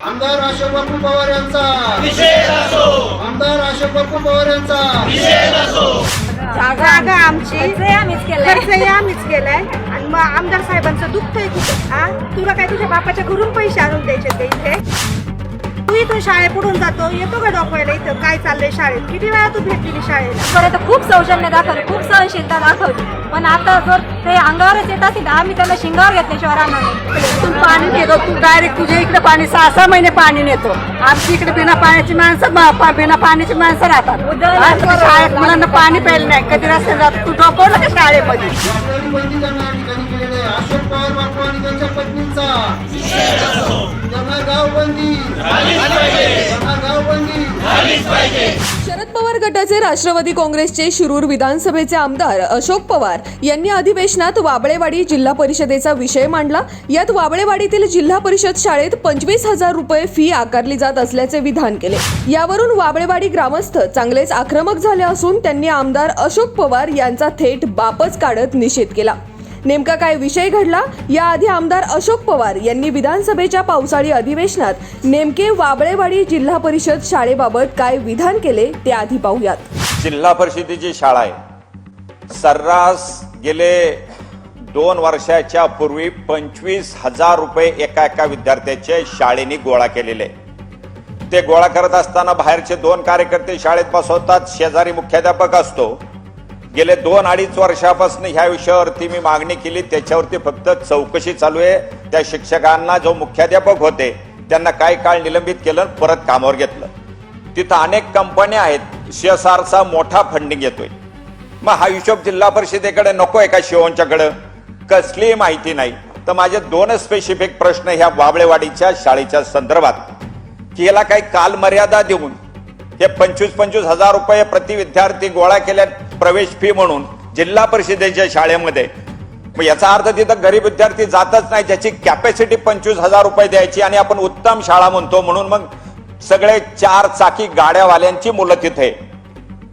आमदार अशोक बापू पवार यांचा. विशेष असो. आमदार अशोक बापू पवार यांचा. विशेष असो. जागा आमची? आम्हीच केलंय. आम्हीच केलंय. आणि मग आमदार साहेबांचं दुखतंय कुठं हा? तुला काय तुझ्या बापाच्या घरून पैसे आणून द्यायचे ते इथे? तू इथून शाळेपुढून जातो. येतो का डोकवायला इथं? काय चाललंय शाळेत? किती वेळा तू भेट दिली शाळेला पर्यंत खूप सौजन्य दाखवली खूप सहनशीलता दाखवली. पण आता जर ते अंगावरच येत असेल तर आम्ही त्यांना शिंगावर घेतल्याशिवाय राहणार नाही. तू पाणी नेतो तू डायरेक्ट तुझ्या इकडे पाणी सहा सहा महिने पाणी नेतो. आमच्या इकडे बिना पाण्याची माणसं मा- पा- बिना पाण्याची माणसं राहतात. आज शाळेत मुलांना पाणी प्यायला नाही. कधी रस्त्यात जात तू डोकवलं का शाळेमध्ये? ठिकाणी केलेले अशोक पवार बापू आणि त्यांच्या पत्नींचा. त्यांना गाव बंदी त्यांना गाव बंदी शरद पवार गटाचे राष्ट्रवादी काँग्रेसचे शिरूर विधानसभेचे आमदार अशोक पवार यांनी अधिवेशनात वाबळेवाडी जिल्हा परिषदेचा विषय मांडला. यात वाबळेवाडीतील जिल्हा परिषद शाळेत पंचवीस हजार रुपये फी आकारली जात असल्याचे विधान केले. यावरून वाबळेवाडी ग्रामस्थ चांगलेच आक्रमक झाले असून त्यांनी आमदार अशोक पवार यांचा थेट बापच काढत निषेध केला. नेमका काय विषय घडला? याआधी आमदार अशोक पवार यांनी विधानसभेच्या पावसाळी अधिवेशनात नेमके वाबळेवाडी जिल्हा परिषद शाळेबाबत काय विधान केले ते आधी पाहूयात. जिल्हा परिषदेची शाळा आहे. सर्रास गेले दोन वर्षाच्या पूर्वी पंचवीस हजार रुपये एका एका विद्यार्थ्याचे शाळेने गोळा केलेले. ते गोळा करत असताना बाहेरचे दोन कार्यकर्ते शाळेत बसवतात. शेजारी मुख्याध्यापक असतो. गेले दोन अडीच वर्षापासून ह्या विषयावरती मी मागणी केली. त्याच्यावरती फक्त चौकशी चालू आहे. त्या शिक्षकांना जो मुख्याध्यापक होते त्यांना काही काळ निलंबित केलं परत कामावर घेतलं. तिथं अनेक कंपन्या आहेत सीएसआरचा मोठा फंडिंग येतोय. मग हा हिशोब जिल्हा परिषदेकडे आहे का शिवोंच्याकडं कसलीही माहिती नाही. तर माझे दोन स्पेसिफिक प्रश्न ह्या बाबळेवाडीच्या शाळेच्या संदर्भात. की याला काही कालमर्यादा देऊन हे पंचवीस पंचवीस हजार रुपये प्रति विद्यार्थी गोळा केल्या प्रवेश फी म्हणून जिल्हा परिषदेच्या शाळेमध्ये मग याचा अर्थ तिथं गरीब विद्यार्थी जातच नाही त्याची कॅपॅसिटी पंचवीस हजार रुपये द्यायची आणि आपण उत्तम शाळा म्हणतो म्हणून मग सगळे चार चाकी गाड्यावाल्यांची मुलं तिथे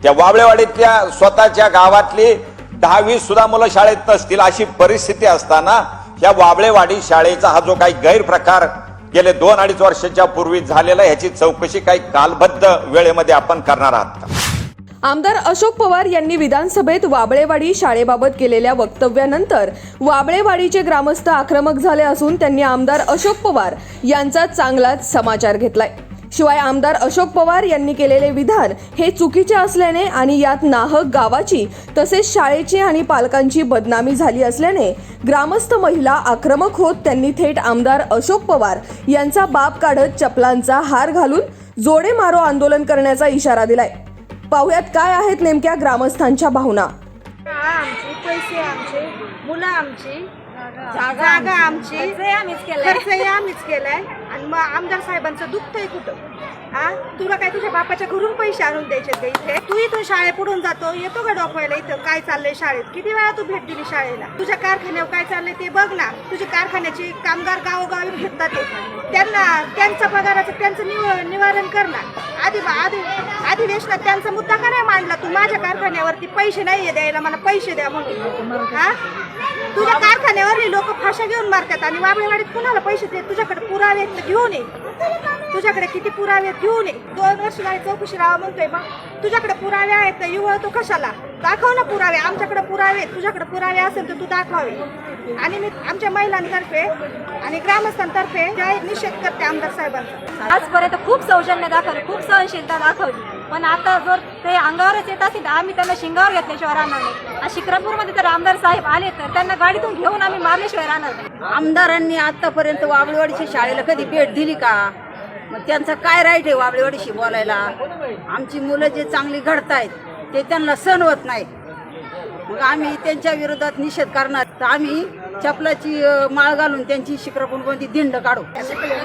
त्या वावळेवाडीतल्या स्वतःच्या गावातली दहावी सुद्धा मुलं शाळेत नसतील अशी परिस्थिती असताना या वाबळेवाडी शाळेचा हा जो काही गैरप्रकार गेले दोन अडीच वर्षाच्या पूर्वी झालेला ह्याची चौकशी काही कालबद्ध वेळेमध्ये आपण करणार आहात का? आमदार अशोक पवार यांनी विधानसभेत वाबळेवाडी शाळेबाबत केलेल्या वक्तव्यानंतर वाबळेवाडीचे ग्रामस्थ आक्रमक झाले असून त्यांनी आमदार अशोक पवार यांचा चांगलाच समाचार घेतलाय. शिवाय आमदार अशोक पवार यांनी केलेले विधान हे चुकीचे असल्याने आणि यात नाहक गावाची तसेच शाळेची आणि पालकांची बदनामी झाली असल्याने ग्रामस्थ महिला आक्रमक होत त्यांनी थेट आमदार अशोक पवार यांचा बाप काढत चपलांचा हार घालून जोडे मारो आंदोलन करण्याचा इशारा दिलाय. पाहुयात काय आहेत नेमक्या ग्रामस्थांच्या भावना. शाळा आमची पैसे आमचे मुलं आमची जागा आमची खर्चही आम्हीच केलंय. खर्चही आम्हीच केलाय. आणि मग आमदार साहेबांचं दुखतंय कुठं? हा? तुला काय तुझ्या बापाच्या घरून पैसे आणून द्यायचे ते इथे? तू इथून शाळेपुढून जातो येतो का डोकवायला इथं? काय चाललंय शाळेत? किती वेळा तू भेट दिली शाळेला? तुझ्या कारखान्यावर काय चाललंय ते बघ ना. तुझ्या कारखान्याची कामगार गावोगावी भेटतात त्यांना त्यांचा पगाराचं त्यांचं निव निवारण कर ना. आधी आधी अधिवेशनात त्यांचा मुद्दा का नाही मांडला तू? माझ्या कारखान्यावरती पैसे नाहीये द्यायला मला पैसे द्या म्हणून. हा? तुझ्या कारखान्यावरली लोक फाशा घेऊन मारतात आणि वाबळेवाडीत कुणाला पैसे देत? तुझ्याकडे पुरावे तर घेऊन ये. तुझ्याकडे किती पुरावे आहेत घेऊन ये. दोन वर्ष नाही चौकशी राहा म्हणतोय मग तुझ्याकडे पुरावे आहेत तर युवळ तो कशाला? दाखव ना पुरावे. आमच्याकडे पुरावे आहेत. तुझ्याकडे पुरावे असेल तर तू दाखवावे. आणि मी आमच्या महिलांतर्फे आणि ग्रामस्थांतर्फे जाहीर निषेध करते आमदार साहेबांचा. आजपर्यंत खूप सौजन्य दाखवली खूप सहनशीलता दाखवली. पण आता जर ते अंगावरच येत असेल तर आम्ही त्यांना शिंगावर घेतल्याशिवाय राहणार नाही. आज शिक्रापूरमध्ये तर आमदार साहेब आले तर त्यांना गाडीतून घेऊन आम्ही मारल्याशिवाय राहणार नाही. आमदारांनी आतापर्यंत वाबळेवाडीच्या शाळेला कधी भेट दिली का? मग त्यांचा काय राईट आहे वाबळेवाडीशी बोलायला? आमची मुलं जे चांगली घडतायत ते त्यांना सण होत नाही मग आम्ही त्यांच्या विरोधात निषेध करणार. तर आम्ही चपलाची माळ घालून त्यांची शिक्रपूरमध्ये दिंड काढू.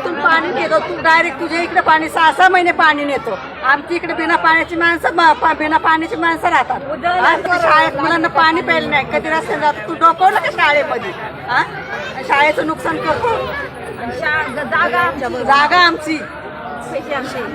तू पाणी नेतो तू डायरेक्ट तुझ्या इकडे पाणी सहा सहा महिने पाणी नेतो. आमच्या इकडे बिना पाण्याची माणसं पा- बिना पाण्याची माणसं राहतात. आज शाळेत मुलांना पाणी प्यायला नाही. कधी रस्त्यात जातो तू डोकवलं का शाळेमध्ये? हा? शाळेचं नुकसान करतो. जागा जागा आमची.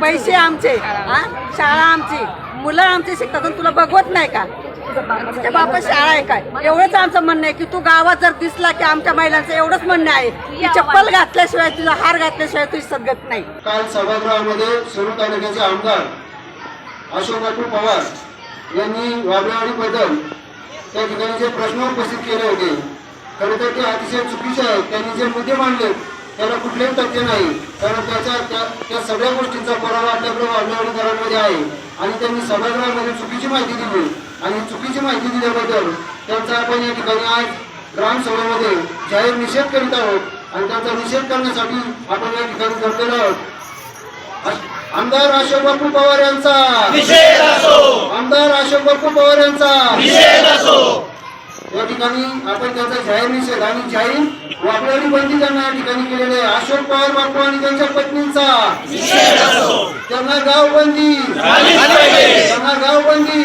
पैसे आमचे. हा? शाळा आमची. मुलं आमचे शिकतात आणि तुला बघवत नाही का? तुझं बाप शाळा आहे काय? एवढंच आमचं म्हणणं आहे की तू गावात जर दिसला की आमच्या महिलांचं एवढंच म्हणणं आहे. की चप्पल घातल्याशिवाय तुझा हार घातल्याशिवाय तुझी सद्गत नाही. काल सभागृहामध्ये सोनू तालुक्याचे आमदार अशोक बापू पवार यांनी वाबळेवाडीबद्दल त्या ठिकाणी जे प्रश्न उपस्थित केले होते खरं तर ते अतिशय चुकीचे आहेत. त्यांनी जे मुद्दे मांडले त्याला कुठलेही तथ्य नाही. कारण त्याच्या त्या त्या सगळ्या गोष्टींचा पुरावा आपल्याकडे वाबळेवाडीकरांमध्ये आहे. आणि त्यांनी सभागृहामध्ये चुकीची माहिती दिली. आणि चुकीची माहिती दिल्याबद्दल त्यांचा आपण या ठिकाणी आज ग्रामसभेमध्ये जाहीर निषेध करीत आहोत. आणि त्यांचा निषेध करण्यासाठी आपण या ठिकाणी जमलेलो आहोत. आमदार अशोक बापू पवार यांचा. आमदार अशोक बापू पवार यांचा. या ठिकाणी आपण त्यांचा जाहीर निषेध आणि जाहीर वापरणी बंदी त्यांना या ठिकाणी केलेले अशोक पवार बापू आणि त्यांच्या पत्नींचा त्यांना गाव बंदी त्यांना गाव बंदी